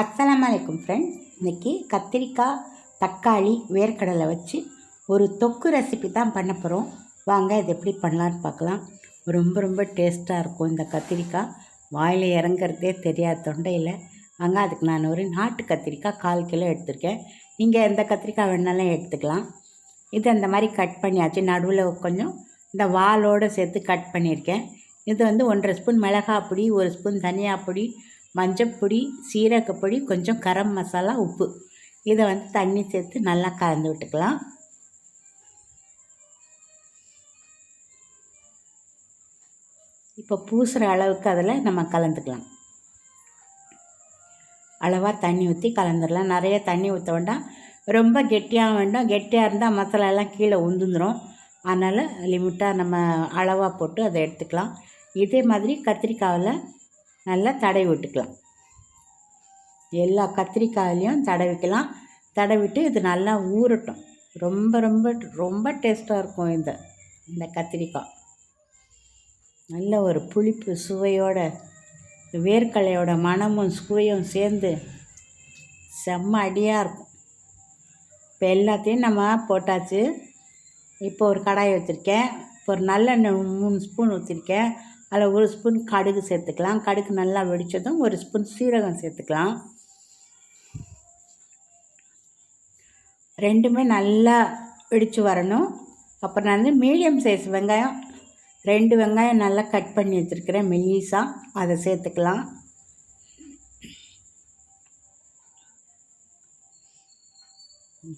அஸ்லாம் வலைக்கும் ஃப்ரெண்ட்ஸ் இன்றைக்கி கத்திரிக்காய் தக்காளி வேர்க்கடலை வச்சு ஒரு தொக்கு ரெசிபி தான் பண்ண போகிறோம் வாங்க இது எப்படி பண்ணலான்னு பார்க்கலாம். ரொம்ப ரொம்ப டேஸ்ட்டாக இருக்கும் இந்த கத்திரிக்காய். வாயில் இறங்குறதே தெரியாது தொண்டையில். வாங்க அதுக்கு நான் ஒரு நாட்டு கத்திரிக்காய் கால் கிலோ எடுத்திருக்கேன். நீங்கள் எந்த கத்திரிக்காய் வேணாலும் எடுத்துக்கலாம். இது அந்த மாதிரி கட் பண்ணியாச்சு. நடுவில் கொஞ்சம் இந்த வாலோடு சேர்த்து கட் பண்ணியிருக்கேன். இது வந்து ஒன்றரை ஸ்பூன் மிளகாய் பொடி ஒரு ஸ்பூன் தனியா பொடி மஞ்சப்பொடி சீரகப்பொடி கொஞ்சம் கரம் மசாலா உப்பு. இதை வந்து தண்ணி சேர்த்து நல்லா கலந்து விட்டுக்கலாம். இப்போ பூசுகிற அளவுக்கு அதில் நம்ம கலந்துக்கலாம். அளவாக தண்ணி ஊற்றி கலந்துடலாம். நிறைய தண்ணி ஊற்ற வேண்டாம். ரொம்ப கெட்டியாக வேண்டாம். கெட்டியாக இருந்தால் மசாலாலாம் கீழே உந்துந்துடும் அதனால் லிமிட்டாக நம்ம அளவாக போட்டு அதை எடுத்துக்கலாம். இதே மாதிரி கத்திரிக்காவில் நல்லா தடவி விட்டுக்கலாம். எல்லா கத்திரிக்காயிலையும் தடவிக்கலாம் தடவிட்டு இது நல்லா ஊறட்டும். ரொம்ப ரொம்ப ரொம்ப டேஸ்ட்டாக இருக்கும் இந்த இந்த கத்திரிக்காய். நல்ல ஒரு புளிப்பு சுவையோட வேர்க்கலையோட மனமும் சுவையும் சேர்ந்து செம்ம அடியாக இருக்கும். இப்போ எல்லாத்தையும் நம்ம போட்டாச்சு. இப்போ ஒரு கடாய் வச்சுருக்கேன் இப்போ ஒரு நல்லெண்ணெய் மூணு ஸ்பூன் ஊற்றிருக்கேன் அதில் ஒரு ஸ்பூன் கடுகு சேர்த்துக்கலாம். கடுகு நல்லா வெடித்ததும் ஒரு ஸ்பூன் சீரகம் சேர்த்துக்கலாம். ரெண்டுமே நல்லா வெடித்து வரணும். அப்புறம் நான் வந்து மீடியம் சைஸ் வெங்காயம் ரெண்டு வெங்காயம் நல்லா கட் பண்ணி வச்சுருக்கிறேன் மெல்லிஸாக அதை சேர்த்துக்கலாம்.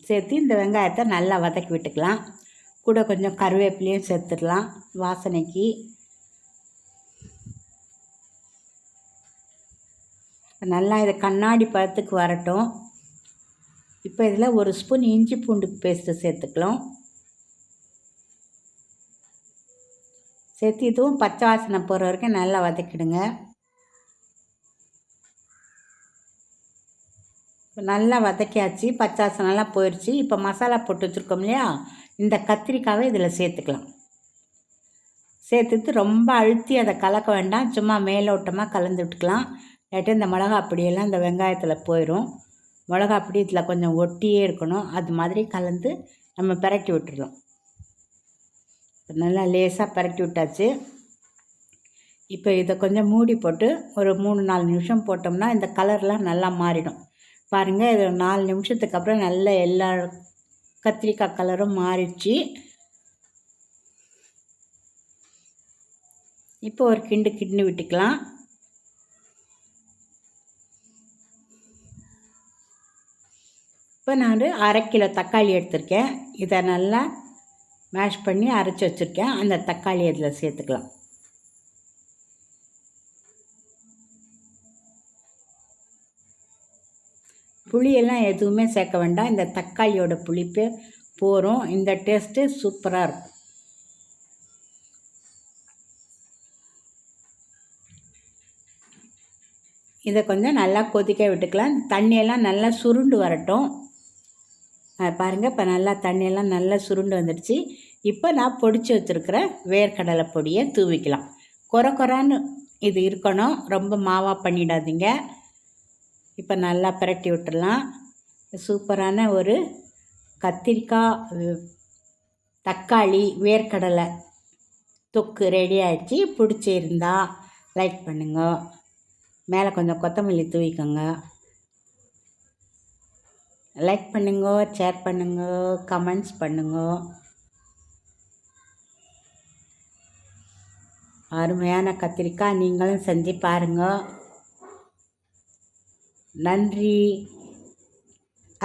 சேர்த்து இந்த வெங்காயத்தை நல்லா வதக்கி விட்டுக்கலாம். கூட கொஞ்சம் கருவேப்பிலையும் சேர்த்துடலாம். வாசனைக்கு. நல்லா இதை கண்ணாடி பழத்துக்கு வரட்டும். இப்போ இதில் ஒரு ஸ்பூன் இஞ்சி பூண்டு பேஸ்ட்டு சேர்த்துக்கலாம். சேர்த்து இதுவும் பச்சை வாசனை போகிற வரைக்கும் நல்லா வதக்கிடுங்க. நல்லா வதக்கியாச்சு. பச்சை வாசனைலாம் போயிடுச்சு இப்போ மசாலா போட்டு வச்சுருக்கோம் இல்லையா? இந்த கத்திரிக்காவை இதில் சேர்த்துக்கலாம். சேர்த்துட்டு ரொம்ப அழுத்தி அதை கலக்க வேண்டாம். சும்மா மேலோட்டமாக கலந்து விட்டுக்கலாம். இல்லாட்டி இந்த மிளகா அப்படியெல்லாம் இந்த வெங்காயத்தில் போயிடும் மிளகா அப்படி இதில் கொஞ்சம் ஒட்டியே இருக்கணும். அது மாதிரி கலந்து நம்ம பரட்டி விட்டுடலாம் நல்லா லேசாக பரட்டி விட்டாச்சு. இப்போ இதை கொஞ்சம் மூடி போட்டு ஒரு மூணு நாலு நிமிஷம் போட்டோம்னா இந்த கலர்லாம் நல்லா மாறிடும். பாருங்கள் இது நாலு நிமிஷத்துக்கு அப்புறம் நல்ல எல்லா கத்திரிக்காய் கலரும் மாறிடுச்சு. இப்போ ஒரு கிண்டு கிண்டு விட்டுக்கலாம். இப்போ நான் அரை கிலோ தக்காளி எடுத்திருக்கேன். இதை நல்லா மேஷ் பண்ணி அரைச்சி வச்சுருக்கேன். அந்த தக்காளி அதில் சேர்த்துக்கலாம். புளியெல்லாம் எதுவுமே சேர்க்க வேண்டாம். இந்த தக்காளியோட புளிப்பு போகிறோம் இந்த டேஸ்ட்டு சூப்பராக இருக்கும். இதை கொஞ்சம் நல்லா கொதிக்க விட்டுக்கலாம். தண்ணியெல்லாம் நல்லா சுருண்டு வரட்டும். பாருங்கள் இப்போ நல்லா தண்ணியெல்லாம் நல்லா சுருண்டு வந்துடுச்சு. இப்போ நான் பொடிச்சு வச்சுருக்கிற வேர்க்கடலை பொடியை தூவிக்கலாம். குறை குறான்னு இது இருக்கணும். ரொம்ப மாவாக பண்ணிடாதீங்க. இப்போ நல்லா பிரட்டி விட்டுடலாம். சூப்பரான ஒரு கத்திரிக்காய் தக்காளி வேர்க்கடலை தொக்கு ரெடி ஆகிடுச்சு பிடிச்சிருந்தா லைக் பண்ணுங்க. மேலே கொஞ்சம் கொத்தமல்லி தூவிக்கோங்க. லைக் பண்ணுங்க ஷேர் பண்ணுங்க கமெண்ட்ஸ் பண்ணுங்க. அருமையான கத்திரிக்காய் நீங்களும் செஞ்சு பாருங்க. நன்றி.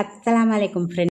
அஸ்லாம் வலைக்கும் ஃப்ரெண்ட்